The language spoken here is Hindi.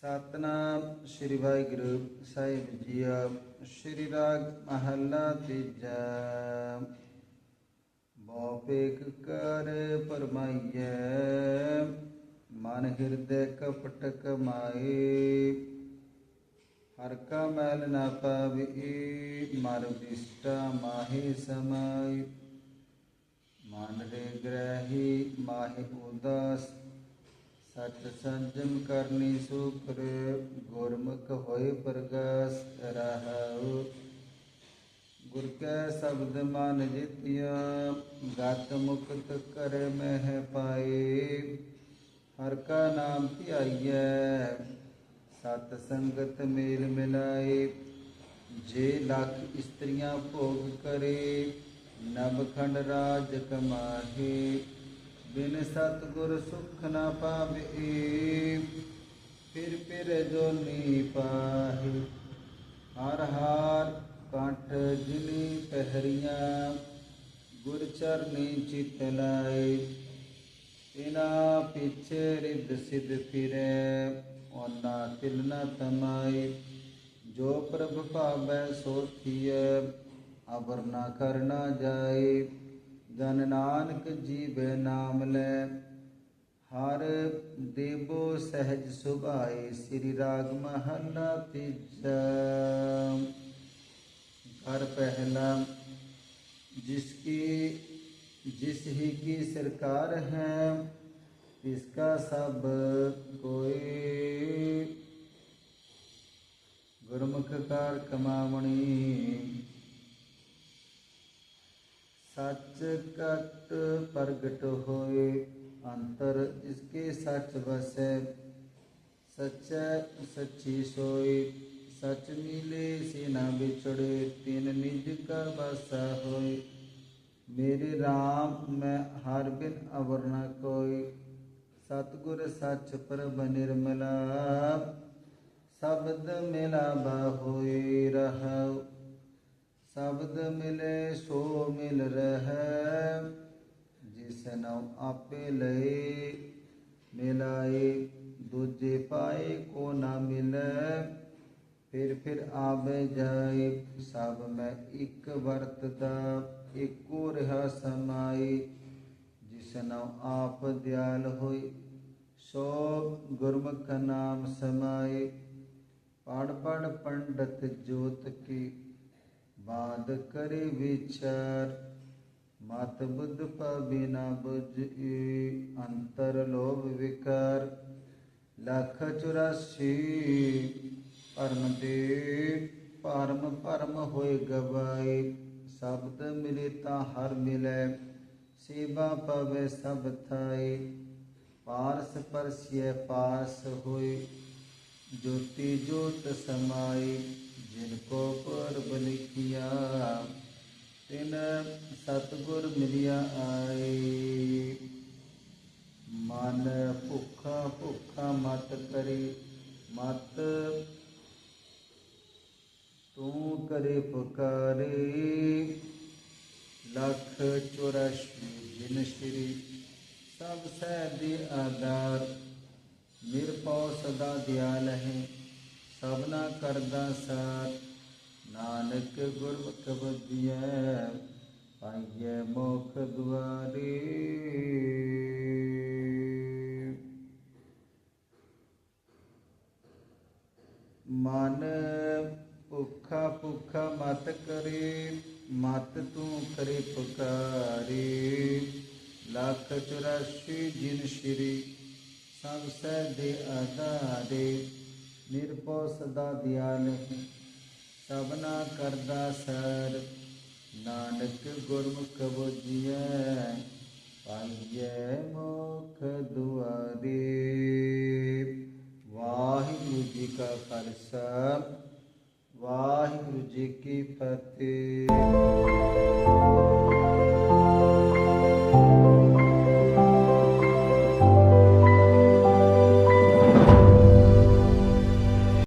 ਸਤਨਾਮ ਸ੍ਰੀ ਵਾਹਿਗੁਰੂ ਸਾਹਿਬ ਜੀਆ ਸ੍ਰੀ ਰਾਗ ਮਹੱਲਾ ਤੀਜਾ। ਬੋਪੇਕ ਕਰ ਪਰਮਾਈਐ, ਮਨ ਹਿਰਦੈ ਕਪਟ ਕਮਾਏ। ਹਰ ਕਾ ਮੈਲ ਨਾ ਪਾਵੀ ਮਰ ਵਿਸਟਾ ਮਾਹੀ ਸਮਾਈ ਮਨ ਰੇ ਗ੍ਰਹਿ ਮਾਹਿ ਉਦਾਸ ਸਚ ਸੰਜਮ ਕਰਨੀ ਸੁਖਰ, ਗੁਰਮੁਖ ਹੋਏ ਪ੍ਰਗਾਸ ਰਹਾਉ। ਗੁਰ ਕੈ ਸ਼ਬਦ ਮਨ ਜਿਤਿਆ, ਗਤ ਮੁਕਤ ਕਰ ਮਹਿ ਪਾਏ। ਹਰ ਕਾ ਨਾਮ ਧਿਆਈਐ, ਸਤ ਸੰਗਤ ਮੇਲ ਮਿਲਾਏ। ਜੇ ਲੱਖ ਇਸਤਰੀਆਂ ਭੋਗ ਕਰੇ ਨਵਖੰਡ ਰਾਜ ਕਮਾਹੇ। बिन सतगुर सुख न पावे, फिर फिर जो नी पाही। हर हार कंठ जिनी पहरिया, गुर चरनी चित लाए। इना पिछे रिद सिद फिरे, ओना तिल न तमाए। जो प्रभ पावे सो थिय अबर न करना जाए। ਜਨ ਨਾਨਕ ਜੀਵੈ ਨਾਮ ਲੈ ਹਰ ਦੇਵੋ ਸਹਿਜ ਸੁਭਾਏ ਸ੍ਰੀ ਰਾਗ ਮਹੱਲਾ ਤੀਜਾ ਕਰ ਪਹਿਲਾ जिसकी जिस ही की सरकार है इसका सब कोई गुरमुख कार कमावणी सच कट प्रगट होए, अंतर जिसके सच बसै। सच्चै सच्ची सोई सच मिले से न बिछड़े, तीन निज का बसा होए। मेरे राम, मैं हर बिन अवर न कोई। सतगुर सच प्रभ निर्मला शब्द मिला होए, रहु शब्द मिले सो मिल रह। जिसन आपे ले मिलाए दूजे पाए को न मिले। फिर फिर आवे जाए सब मैं एक वर्तदा, एक रहा समाए जिसन आप दयाल होए सोब गुरमुख नाम समाये पढ़ पढ़ पंडित ज्योत की बाद करे विचार। मत बुद्ध बिना बुझ अंतर लोभ विकार। लख चौरासी, परम दे परम परम होए गवाई शब्द मिलिता हर मिले सेवा पवे सब थाए। पारस परसिय पारस होए ज्योति ज्योत समाई जिनको पूर्व लिखिया तिन सतगुर मिलिया आए। मन भुखा भुखा मत करी, मत तू करे पुकारे। लख चौरासी जिन श्री, सब सह दे आधार। निरपौ सदा दयाल है। ਸਭਨਾ ਕਰਦਾ ਸਾਰ। ਨਾਨਕ ਗੁਰਮੁਖ ਬੁੱਧੀਐ ਪਾਈਐ ਮੋਖ ਦੁਆਰੇ। ਮਨ ਭੁੱਖਾ ਭੁੱਖਾ ਮਤ ਕਰੇ, ਮਤ ਤੂੰ ਕਰੇ ਪੁਕਾਰੇ। ਲੱਖ 84 ਜਿਨ ਸ਼੍ਰੀ ਸਭ ਸਹਿ ਦੇ ਆਧਾਰੇ ਨਿਰਭਉ ਸਦਾ ਦਿਆਲ ਸਭਨਾ ਕਰਦਾ ਸਰ। ਨਾਨਕ ਗੁਰਮੁਖ ਬੁਝੀਐ, ਪਾਈਐ ਮੁਖ ਦੁਆਰੇ। ਵਾਹਿਗੁਰੂ ਜੀ ਕਾ ਖਾਲਸਾ, ਵਾਹਿਗੁਰੂ ਜੀ ਕੀ ਫਤਿਹ।